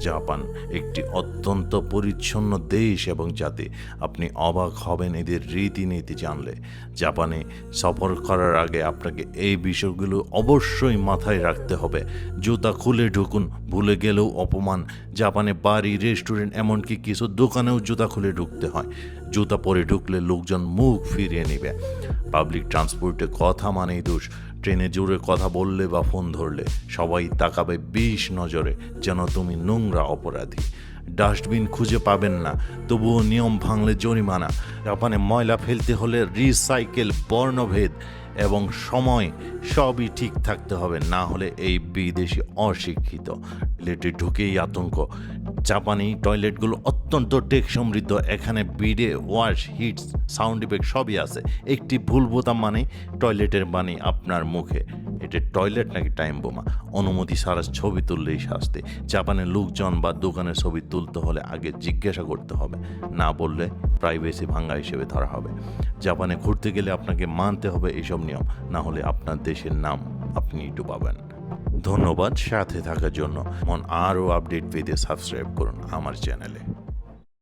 Japan একটি অত্যন্ত পরিচ্ছন্ন দেশ এবং যাতে আপনি অবাক হবেন এদের রীতিনীতি জানলে। জাপানে সফর করার আগে আপনাকে এই বিষয়গুলো অবশ্যই মাথায় রাখতে হবে। জুতা খুলে ঢুকুন, ভুলে গেলেও অপমান। জাপানে বাড়ি, রেস্টুরেন্ট, এমনকি কিছু দোকানেও জুতা খুলে ঢুকতে হয়। জুতা পরে ঢুকলে লোকজন মুখ ফিরিয়ে নেবে। পাবলিক ট্রান্সপোর্টে কথা মানেই দোষ। ট্রেনে জোরে কথা বললে বা ফোন ধরলে সবাই তাকাবে বিষ নজরে যেন তুমি নোংরা অপরাধী। ডাস্টবিন খুঁজে পাবেন না, তবুও নিয়ম ভাঙলে জরিমানা। জাপানে ময়লা ফেলতে হলে রিসাইকেল বর্ণভেদ এবং সময় সবই ঠিক থাকতে হবে, না হলে এই বিদেশি অশিক্ষিত। টয়লেটে ঢুকেই আতঙ্ক। জাপানি টয়লেটগুলো অত্যন্ত টেক সমৃদ্ধ, এখানে বিডে, ওয়াশ হিটস সাউন্ড ইফেক্ট সবই আছে। একটি ভুল বোতাম মানে টয়লেটের বাণী আপনার মুখে। এটা টয়লেট নাকি টাইম বোমা। অনুমতি সারা ছবি তুললেই শাস্তি। জাপানের লোকজন বা দোকানের ছবি তুলতে হলে আগে জিজ্ঞাসা করতে হবে। না বললে প্রাইভেসি ভাঙ্গা হিসেবে ধরা হবে। জাপানে ঘুরতে গেলে আপনাকে মানতে হবে এইসব নিয়ম। না হলে আপনার দেশের নাম আপনি একটু পাবেন। ধন্যবাদ সাথে থাকার জন্য। মন আরও আপডেট পেতে সাবস্ক্রাইব করুন আমার চ্যানেলে।